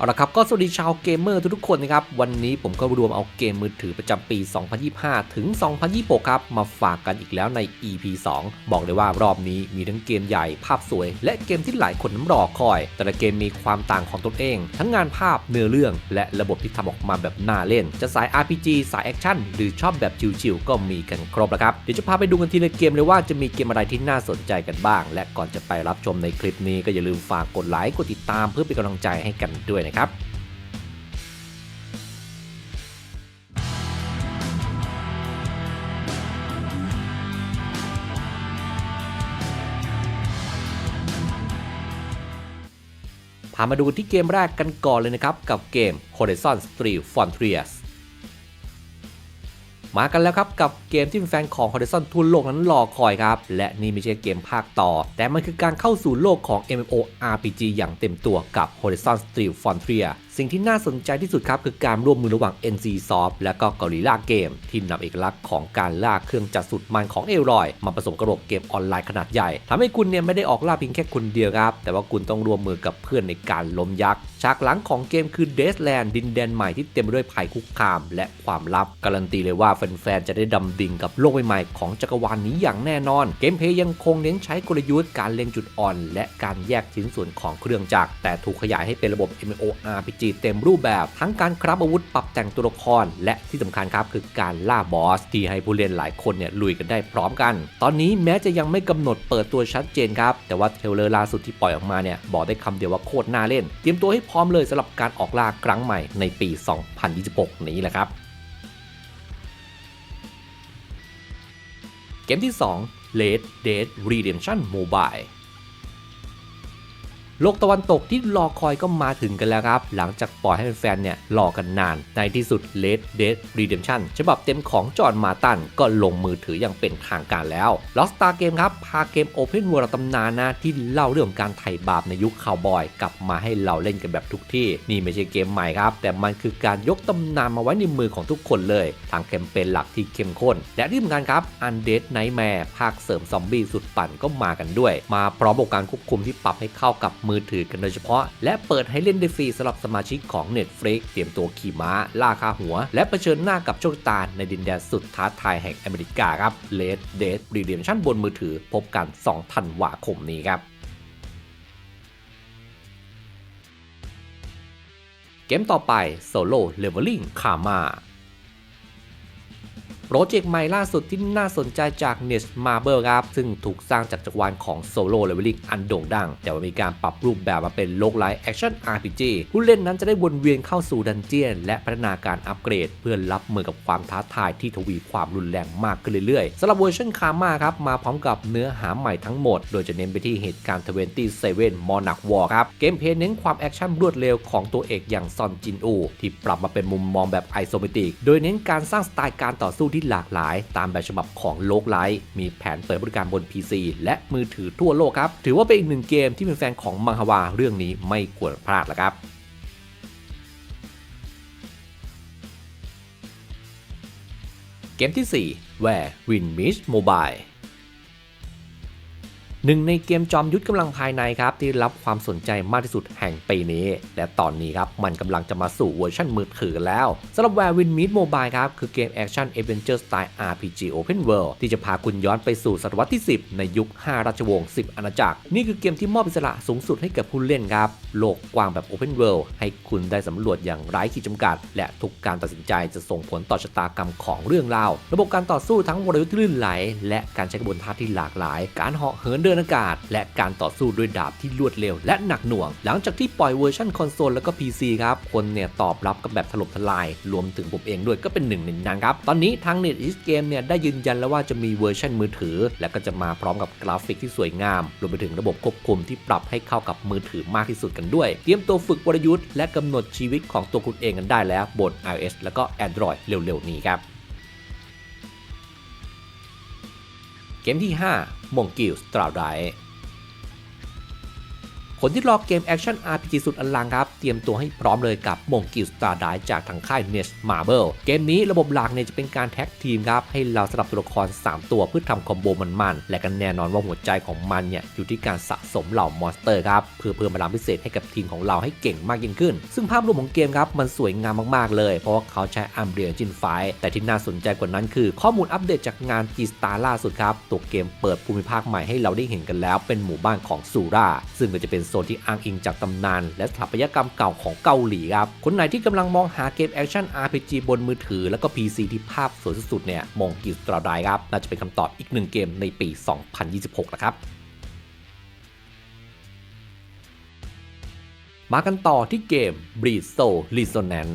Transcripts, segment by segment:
เอาละครับก็สวัสดีชาวเกมเมอร์ทุกๆคนนะครับ วันนี้ผมก็รวมเอาเกมมือถือประจำปี 2025 ถึง 2026 ครับ มาฝากกันอีกแล้วใน EP 2 บอกเลยว่ารอบนี้มีทั้งเกมใหญ่ภาพสวย และเกมที่หลายคนน้ำรอคอย แต่ละเกมมีความต่างของตนเอง ทั้งงานภาพเนื้อเรื่อง และระบบที่ทำออกมาแบบน่าเล่น จะสาย RPG สายแอคชั่นหรือชอบแบบชิลๆก็มีกันครบแล้วครับเดี๋ยวจะพาไปดูกันทีละเกมเลยว่าจะมีเกมอะไรที่น่าสนใจกันบ้าง และก่อนจะไปรับชมในคลิปนี้ก็อย่าลืมฝากกดไลค์กดติดตามเพื่อเป็นกำลังใจให้กันด้วยนะครับพามาดูที่เกมแรกกันก่อนเลยนะครับ กับเกม Horizon Zero Frontiers มากันแล้วครับกับเกมที่แฟนของ Horizon ทั่วโลกนั้นรอคอยครับ และนี่ไม่ใช่เกมภาคต่อ แต่มันคือการเข้าสู่โลกของ MMORPG อย่างเต็มตัวกับ Horizon Street Frontier สิ่งที่น่าสนใจที่สุดครับคือการร่วมมือระหว่าง NCSoft และก็ Gorilla Game ที่นำเอกลักษณ์ของการล่าเครื่องจักรสุดมันของเอรอย มาผสมกับระบบเกมออนไลน์ขนาดใหญ่ทำให้คุณเนี่ยไม่ได้ออกล่าเพียงแค่คนเดียวครับ แต่ว่าคุณต้องร่วมมือกับเพื่อนในการล้มยักษ์ฉากหลังของเกมคือ d e a t h l a n d ดินแดนใหม่ที่เต็มไปด้วยภัยคุกคาม และความลับ การันตีเลยว่าแฟนๆจะได้ดำดิ่งกับโลกใหม่ๆของจักรวาลนี้อย่างแน่นอน เกมเพย์ยังคงเน้นใช้กลยุทธ์การเล็งจุดอ่อน และการแยกชิ้นส่วนของเครื่องจักรแต่ถูกขยายให้เป็นระบบ MMORPG เต็มรูปแบบทั้งการคราฟอาวุธปรับแต่งตัวละคร และที่สำคัญครับคือการล่าบอส ที่ให้ผู้เล่นหลายคนเนี่ยลุยกันได้พร้อมกัน ตอนนี้แม้จะยังไม่กำหนดเปิดตัวชัดเจนครับ แต่ว่าเทรลเลอร์ล่าสุดที่ปล่อยออกมาเนี่ยบอกได้คำเดียวว่าโคตรน่าเล่น เตรียมตัวให้พร้อมเลยสำหรับการออกล่าครั้งใหม่ในปี 2026 นี้แหละครับ เกมที่2 Red Dead Redemption Mobile โลกตะวันตกที่รอคอยก็มาถึงกันแล้วครับ หลังจากปล่อยให้แฟนๆเนี่ยรอกันนาน ในที่สุด Red Dead Redemption ฉบับเต็มของจอห์นมาตันก็ลงมือถืออย่างเป็นทางการแล้ว Rockstar Game ครับ พาเกม Open World ตำนานนะที่เล่าเรื่องการไถ่บาปในยุคคาวบอย กลับมาให้เราเล่นกันแบบทุกที่ นี่ไม่ใช่เกมใหม่ครับ แต่มันคือการยกตำนานมาไว้ในมือของทุกคนเลยทางแคมเปญหลักที่เข้มข้น และที่สำคัญครับ Undead Nightmare ภาคเสริมซอมบี้สุดปั่นก็มากันด้วย มาพร้อมกับการควบคุมที่ปรับให้เข้ากับมือถือกันโดยเฉพาะ และเปิดให้เล่นได้ฟรีสำหรับสมาชิกของ Netflix เตรียมตัวขี่ม้าล่าคาหัว และเผชิญหน้ากับโชคตาในดินแดนสุดท้าทายแห่งอเมริกาครับ Red Dead Redemption บนมือถือพบกัน2ธันวาคมนี้ครับเกมต่อไป Solo Leveling Karma โปรเจกต์ใหม่ล่าสุดที่น่าสนใจจาก n e t Marble ครับ ซึ่งถูกสร้างจากจักรวาลของ Solo Leveling อันโด่งดัง แต่ว่ามีการปรับรูปแบบมาเป็นโลกไลท์แอคชั่น RPG ผู้เล่นนั้นจะได้วนเวียนเข้าสู่ดันเจียน และพัฒนาการอัปเกรด เพื่อรับมือกับความท้าทายที่ทวีความรุนแรงมากขึ้นเรื่อยๆสำหรับเวอร์ชันคามาครับมาพร้อมกับเนื้อหาใหม่ทั้งหมด โดยจะเน้นไปที่เหตุการณ์27 Monarch War ครับเกมเพลย์เน้นความแอคชั่นรวดเร็วของตัวเอกอย่างซอนจินอูที่ปรับมาเป็นมุมมองแบบไอโซเมตริกโดยเน้นการสร้างสไตล์การต่อสู้ที่หลากหลายตามแบบฉบับของโลกไลท์มีแผนเปิดบริการบน PC และมือถือทั่วโลกครับ ถือว่าเป็นอีกหนึ่งเกมที่เป็นแฟนของมังฮวาเรื่องนี้ไม่ควรพลาดละครับเกมที่ 4 Where Win Meets Mobile หนึ่งในเกมจอมยุทธกำลังภายในครับที่รับความสนใจมากที่สุดแห่งปีนี้ และตอนนี้ครับมันกำลังจะมาสู่เวอร์ชันมือถือแล้วสำหรับ Where Win Meet Mobile ครับคือเกมแอคชั่น a d v e n t u r e สไตล์ RPG Open World ที่จะพาคุณย้อนไปสู่ศตวรรษที่ 10 ในยุค 5 ราชวงศ์ 10 อาณาจักร นี่คือเกมที่มอบอิสระสูงสุดให้กับผู้เล่นครับโลกกว้างแบบ Open World ให้คุณได้สำรวจอย่างไร้ขีดจำกัด และทุกการตัดสินใจจะส่งผลต่อชะตากรรมของเรื่องราวระบบการต่อสู้ทั้งวรยุทธ์ลื่นไหล และการใช้กระบวนท่าที่หลากหลาย การเหาะเหินเดิินอากาศ และการต่อสู้ด้วยดาบที่รวดเร็วและหนักหน่วง หลังจากที่ปล่อยเวอร์ชันคอนโซลแล้วก็ PC ครับ คนเนี่ยตอบรับกันแบบถล่มทลาย รวมถึงผมเองด้วยก็เป็นหนึ่งในนั้นครับ ตอนนี้ทาง NetEase Game เนี่ยได้ยืนยันแล้วว่าจะมีเวอร์ชันมือถือ และก็จะมาพร้อมกับกราฟิกที่สวยงาม รวมไปถึงระบบควบคุมที่ปรับให้เข้ากับมือถือมากที่สุดกันด้วย เตรียมตัวฝึกวรยุทธ์และกำหนดชีวิตของตัวคุณเองกันได้แล้วบน iOS แล้วก็ Android เร็วๆนี้ครับ เกมที่ 5มงกิลสตราได คนที่รอเกมแอคชั่น RPG สุดอลังครับ เตรียมตัวให้พร้อมเลยกับมงกิลสตาร์ดจากทางค่าย n e s Marble เกมนี้ระบบหลักเนี่ยจะเป็นการแท็กทีมครับ ให้เราสลับตัวละคร 3 ตัวเพื่อทำคอมโบมันๆ และกันแน่นอนว่าหัวใจของมันเนี่ยอยู่ที่การสะสมเหล่ามอนสเตอร์ครับ เพื่อเพิ่มพลังพิเศษให้กับทีมของเราให้เก่งมากยิ่งขึ้น ซึ่งภาพรวมของเกมครับมันสวยงามมากๆ เลย เพราะว่าเขาใช้ Unreal Engine 5แต่ที่น่าสนใจกว่านั้นคือ ข้อมูลอัปเดตจากงาน G-Star ล่าสุดครับตัวเกมเปิดภูมิภาคใหม่ให้เราได้เห็นกันแล้ว เป็นหมู่บ้านของซูราซึ่งก็จะเป็นโซนที่อ้างอิงจากตำนาน และสถาปัตยกรรมเก่าของเกาหลีครับ คนไหนที่กำลังมองหาเกมแอคชั่น RPG บนมือถือ แล้วก็ PC ที่ภาพสวยสุดๆเนี่ยมองกิสตราไดครับ น่าจะเป็นคำตอบอีกหนึ่งเกมในปี 2026 นะครับมากันต่อที่เกม Breed Soul Resonance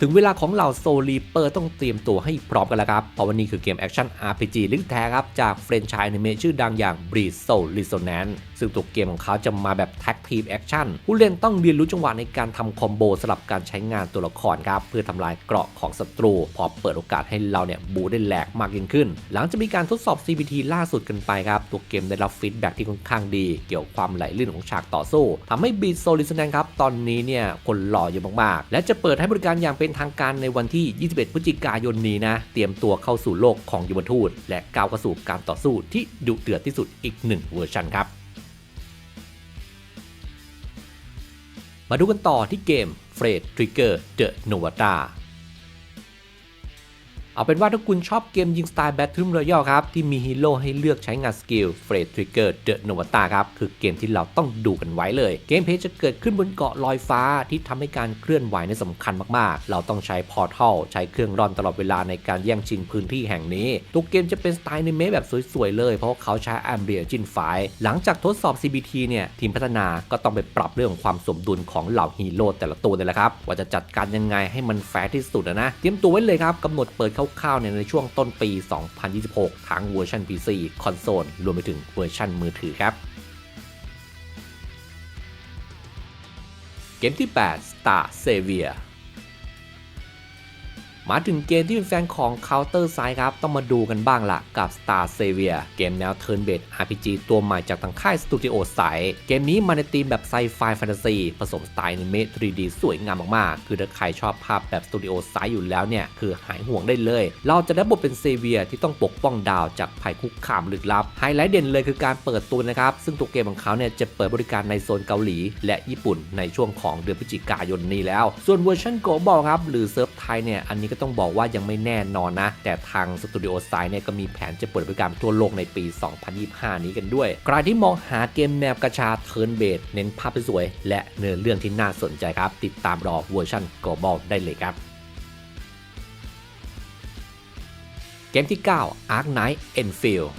ถึงเวลาของเหล่าโซลีเปอร์ต้องเตรียมตัวให้พร้อมกันแล้วครับ เพราะวันนี้คือเกมแอคชั่น RPG ลิงแท้ครับ จากเฟรนช์ชายอนิเมชื่อดังอย่าง Breed Soul Resonance ซึ่งตัวเกมของเขาจะมาแบบแท็กทีมแอคชั่นผู้เล่นต้องเรียนรู้จังหวะในการทำคอมโบสลับการใช้งานตัวละครครับ เพื่อทำลายเกราะของศัตรู พอเปิดโอกาสให้เราเนี่ยบูได้แหลกมากยิ่งขึ้น หลังจะมีการทดสอบ CBT ล่าสุดกันไปครับตัวเกมได้รับฟีดแบ็กที่ค่อนข้างดี เกี่ยวความไหลลื่นของฉากต่อสู้ทำให้ Breed Soul Resonance ครับตอนนี้เนี่ยคนหล่ออยู่มากๆ และจะเปิดให้บริการอย่างเป็นทางการในวันที่ 21 พฤศจิกายนนี้นะ เตรียมตัวเข้าสู่โลกของยมทูต และก้าวเข้าสู่การต่อสู้ที่ดุเดือดที่สุดอีกหนึ่งเวอร์ชันครับ มาดูกันต่อที่เกม f r e d Trigger The Novata เอาเป็นว่าถ้าคุณชอบเกมยิงสไตล์ Battle Royale ครับ ที่มีฮีโร่ให้เลือกใช้งานสกิล f r e d Trigger The Novata ครับ คือเกมที่เราต้องดูกันไว้เลย เกมเพย์จะเกิดขึ้นบนเกาะลอยฟ้าที่ทำให้การเคลื่อนไหวในสำคัญมากๆ เราต้องใช้พอร์ทัลใช้เครื่องร่อนตลอดเวลาในการแย่งชิงพื้นที่แห่งนี้ ตัวเกมจะเป็นสไตล์ในเมแบบสวยๆเลย เพราะเขาใช้ Unreal Engine 5หลังจากทดสอบ CBT เนี่ยทีมพัฒนาก็ต้องไปปรับเรื่องของความสมดุลของเหล่าฮีโร่แต่ละตัวเลยละครับว่าจะจัดการยังไงให้มันแฟร์ที่สุดนะเตรียมตัวไว้เลยครับกำหนดเปิดคร่าวๆในช่วงต้นปี 2026 ทั้งเวอร์ชัน PC คอนโซล รวมไปถึงเวอร์ชันมือถือครับ เกมที่ 8 Star Savior มาถึงเกมที่เป็นแฟนของ Counter s i d e ครับ ต้องมาดูกันบ้างละกับ Star Savior เกมแนว Turn Based RPG ตัวใหม่จากทางค่าย Studio สายเกมนี้มาในธีมแบบไซไฟแฟนตาซีผสมสไตล์อนิเมะ 3D สวยงามมากๆ คือถ้าใครชอบภาพแบบ Studio สายอยู่แล้วเนี่ย คือหายห่วงได้เลย เราจะได้บทเป็นเซเวียที่ต้องปกป้องดาวจากภัยคุกคามลึกลับไฮไลท์เด่นเลยคือการเปิดตัวนะครับ ซึ่งตัวเกมของเขาเนี่ยจะเปิดบริการในโซนเกาหลี และญี่ปุ่นในช่วงของเดือนพฤศจิกายนนี้แล้ว ส่วนเวอร์ชันโกลบอลครับหรือเซิร์ฟไทยเนี่ยอันนี้ก็ต้องบอกว่ายังไม่แน่นอนนะ แต่ทางสตูดิโอไซเนี่ยก็มีแผนจะเปิดบริการทั่วโลกในปี 2025 นี้กันด้วย ใครที่มองหาเกมแนวกระชาเทิร์นเบดเน้นภาพสวย และเนื้อเรื่องที่น่าสนใจครับ ติดตามรอเวอร์ชัน global ได้เลยครับเกมที่ 9 Ark Knight Enfield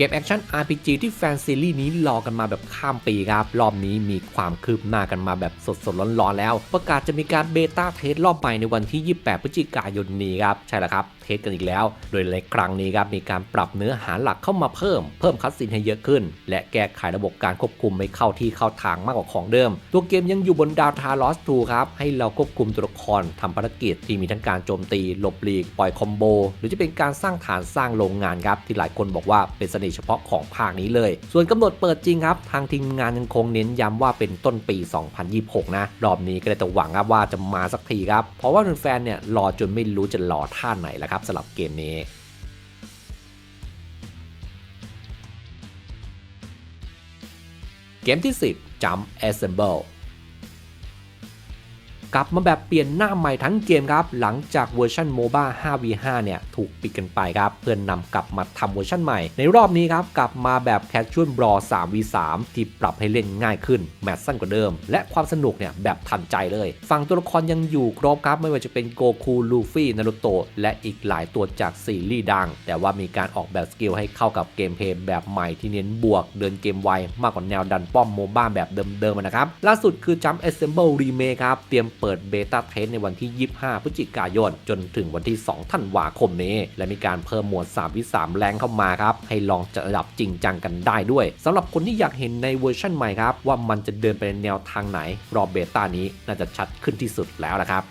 กมแอคชั่น RPG ที่แฟนซีรีส์นี้รอกันมาแบบข้ามปีครับ รอบนี้มีความคืบหน้ากันมาแบบสดๆร้อนๆแล้ว ประกาศจะมีการเบต้าเทสรอบใหม่ในวันที่ 28 พฤศจิกายนนี้ครับ ใช่แล้วครับ สกันอีกแล้ว โดยในครั้งนี้ครับมีการปรับเนื้อหาหลักเข้ามาเพิ่ม เพิ่มคัสซีนให้เยอะขึ้น และแก้ไขระบบการควบคุมไม่เข้าที่เข้าทางมากกว่าของเดิม ตัวเกมยังอยู่บนดาวทาร์ลอส2ครับให้เราควบคุมตัวละครทำภารกิจที่มีทั้งการโจมตีหลบหลีกปล่อยคอมโบ หรือจะเป็นการสร้างฐานสร้างโรงงานครับที่หลายคนบอกว่าเป็นเสน่ห์เฉพาะของภาคนี้เลย ส่วนกำหนดเปิดจริงครับ ทางทีมงานยังคงเน้นย้ำว่าเป็นต้นปี 2026 นะ รอบนี้ก็เลยต้องหวังครับว่าจะมาสักทีครับ เพราะว่าแฟนๆเนี่ยรอจนไม่รู้จะรอท่าไหนแล้วครับสำหรับเกมนี้เกมที่ 10 Jump Assemble กลับมาแบบเปลี่ยนหน้าใหม่ทั้งเกมครับ หลังจากเวอร์ชัน MOBA 5v5 เนี่ยถูกปิดกันไปครับเพื่อนนำกลับมาทำเวอร์ชันใหม่ ในรอบนี้ครับกลับมาแบบ Casual Brawl 3v3 ที่ปรับให้เล่นง่ายขึ้น แมตช์สั้นกว่าเดิม และความสนุกเนี่ยแบบทันใจเลย ฝั่งตัวละครยังอยู่ครบครับ ไม่ว่าจะเป็นโกคูลูฟี่นารุโตะและอีกหลายตัวจากซีรีส์ดัง แต่ว่ามีการออกแบบสกิลให้เข้ากับเกมเพลย์แบบใหม่ที่เน้นบวก เดินเกมไวมากกว่าแนวดันป้อมโมบ้าแบบเดิมๆนะครับล่าสุดคือ Jump Assemble Remake ครับเตรียมเปิดเบต้าเทสในวันที่ 25 พฤศจิกายน จนถึงวันที่ 2 ธันวาคมนี้ และมีการเพิ่มหมวด 3 วิ3แรงเข้ามาครับ ให้ลองจัดระดับจริงจังกันได้ด้วยสำหรับคนที่อยากเห็นในเวอร์ชันใหม่ครับ ว่ามันจะเดินไปในแนวทางไหน รอบเบต้านี้น่าจะชัดขึ้นที่สุดแล้วละครับ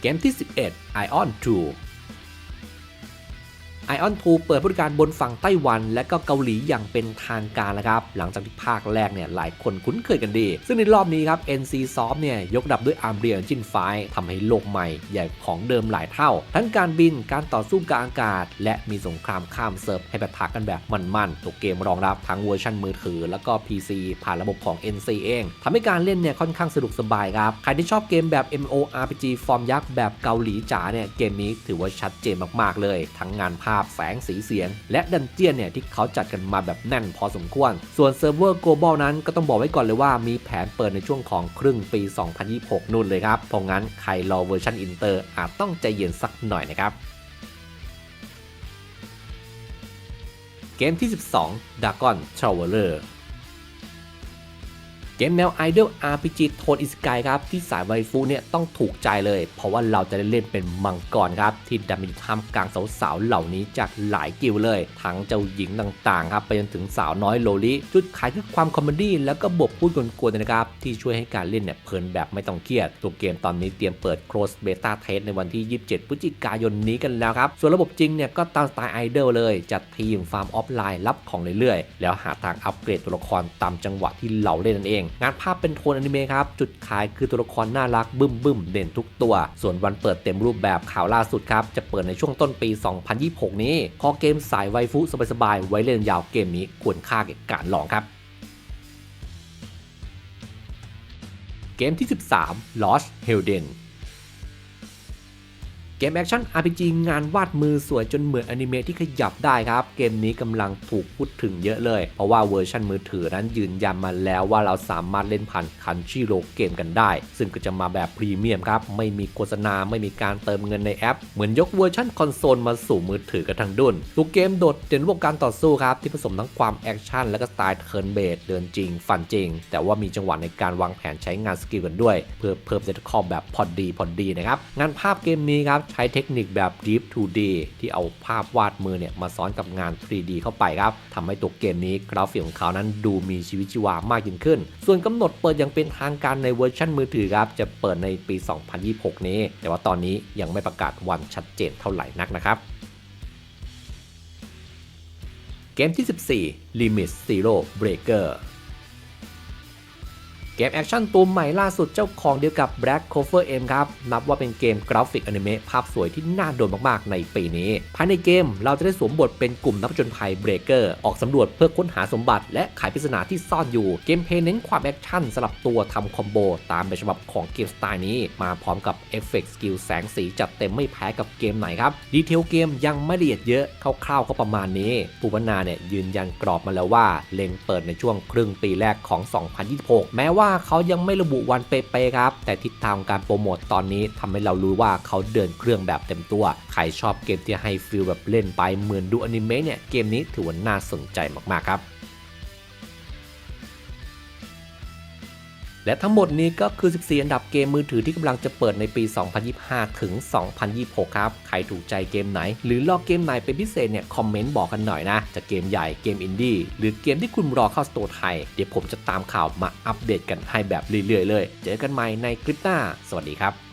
เกมที่ 11 Ion 2 Ion 2เปิดบริการบนฝั่งไต้หวัน และก็เกาหลีอย่างเป็นทางการแล้วครับ หลังจากที่ภาคแรกเนี่ยหลายคนคุ้นเคยกันดี ซึ่งในรอบนี้ครับ NC Soft เนี่ยยกดับด้วย Unreal Engine 5ทำให้โลกใหม่ใหญ่ของเดิมหลายเท่า ทั้งการบินการต่อสู้กลางอากาศ และมีสงครามข้ามเซิร์ฟให้ปะทะกันแบบมันๆตัวเกมรองรับทั้งเวอร์ชันมือถือ แล้วก็ PC ผ่านระบบของ NC เองทำให้การเล่นเนี่ยค่อนข้างสะดวกสบายครับใครที่ชอบเกมแบบ MORPG ฟอร์มยักษ์แบบเกาหลีจ๋าเนี่ยเกมนี้ถือว่าชัดเจนมากๆเลย ทั้งงานภาพแสงสีเสียง และดันเจียนเนี่ยที่เขาจัดกันมาแบบแน่นพอสมควร ส่วนเซิร์ฟเวอร์ global นั้นก็ต้องบอกไว้ก่อนเลยว่ามีแผนเปิดในช่วงของครึ่งปี 2026 นู่นเลยครับ เพราะงั้นใครรอเวอร์ชันอินเตอร์อาจต้องใจเย็นสักหน่อยนะครับเกมที่ 12 Dragon Traveler เกมแนว Idol RPG โทนอิสกายครับ ที่สายไวฟูเนี่ยต้องถูกใจเลย เพราะว่าเราจะได้เล่นเป็นมังกรครับ ที่ดันมาอยู่ท่ามกลางสาวๆ เหล่านี้จากหลายกิลเลย ทั้งเจ้าหญิงต่างๆ ครับ ไปจนถึงสาวน้อยโลลิจุดขายคือความคอมเมดี้แล้วก็บทพูดกวนๆนะครับ ที่ช่วยให้การเล่นเนี่ยเพลินแบบไม่ต้องเครียด ตัวเกมตอนนี้เตรียมเปิด Close Beta Test ในวันที่ 27 พฤศจิกายนนี้กันแล้วครับส่วนระบบจริงเนี่ยก็ตามสไตล์ไอดอลเลยจัดทีมฟาร์มออฟไลน์รับของเรื่อยๆแล้วหาทางอัปเกรดตัวละครตามจังหวะที่เราเล่นนั่นเองงานภาพเป็นโทนอนิเมะครับ จุดขายคือตัวละครน่ารักบึ้มบึ้มเด่นทุกตัว ส่วนวันเปิดเต็มรูปแบบข่าวล่าสุดครับ จะเปิดในช่วงต้นปี 2026 นี้ คอเกมสายไวฟุสบายๆ ไว้เล่นยาวเกมนี้ควรค่าแก่การลองครับเกมที่ 13 Lost Helden เกมแอคชั่น RPG งานวาดมือสวยจนเหมือนอนิเมะที่ขยับได้ครับ เกมนี้กำลังถูกพูดถึงเยอะเลย เพราะว่าเวอร์ชันมือถือนั้นยืนยันมาแล้วว่าเราสามารถเล่นผ่านคันชิโรเกมกันได้ ซึ่งก็จะมาแบบพรีเมียมครับ ไม่มีโฆษณาไม่มีการเติมเงินในแอป เหมือนยกเวอร์ชันคอนโซลมาสู่มือถือกันทั้งดุนตัวเกมโดดเด่นระบบการต่อสู้ครับที่ผสมทั้งความแอคชั่นและก็สไตล์เทิร์นเบสเดินจริง ฟันจริง แต่ว่ามีจังหวะในการวางแผนใช้งานสกิลกันด้วย เพื่อเพิ่มเซตคอมแบบพอดีพอดีนะครับงานภาพเกมนี้ครับใช้เทคนิคแบบ Deep 2D ที่เอาภาพวาดมือเนี่ยมาซ้อนกับงาน 3D เข้าไปครับทำให้ตัวเกมนี้กราฟิกของเขานั้นดูมีชีวิตชีวามากยิ่งขึ้น ส่วนกำหนดเปิดอย่างเป็นทางการในเวอร์ชันมือถือครับจะเปิดในปี 2026 นี้ แต่ว่าตอนนี้ยังไม่ประกาศวันชัดเจนเท่าไหร่นักนะครับเกมที่ 14 Limit Zero Breaker เกมแอคชั่นตัวใหม่ล่าสุดเจ้าของเดียวกับ Black Clover M ครับ นับว่าเป็นเกมกราฟิกอนิเมะภาพสวยที่น่าโดนมากๆ ในปีนี้ ภายในเกมเราจะได้สวมบทเป็นกลุ่มนักจญภัยเบรเกอร์ออกสำรวจเพื่อค้นหาสมบัติ และไขปริศนาที่ซ่อนอยู่ เกมเพย์เน้นความแอคชั่นสลับตัวทำคอมโบตามแบบฉบับของเกมสไตล์นี้ มาพร้อมกับเอฟเฟกต์สกิลแสงสีจัดเต็มไม่แพ้กับเกมไหนครับ ดีเทลเกมยังไม่ละเอียดเยอะคร่าวๆก็ประมาณนี้ผู้พัฒนาเนี่ยยืนยันกรอบมาแล้วว่าเล็งเปิดในช่วงครึ่งปีแรกของ 2026 แม้ว่าเขายังไม่ระบุวันเป๊ะๆครับ แต่ทิศทางการโปรโมตตอนนี้ทำให้เรารู้ว่าเขาเดินเครื่องแบบเต็มตัว ใครชอบเกมที่ให้ฟีลแบบเล่นไปเหมือนดูอนิเมะเนี่ย เกมนี้ถือว่าน่าสนใจมากๆครับ และทั้งหมดนี้ก็คือ 14 อันดับเกมมือถือที่กำลังจะเปิดในปี 2025 ถึง 2026 ครับ ใครถูกใจเกมไหน หรือลอกเกมไหนเป็นพิเศษเนี่ย คอมเมนต์บอกกันหน่อยนะ จะเกมใหญ่เกมอินดี้หรือเกมที่คุณรอเข้าสโตร์ไทย เดี๋ยวผมจะตามข่าวมาอัปเดตกันให้แบบเรื่อยๆเลย เจอกันใหม่ในคลิปหน้า สวัสดีครับ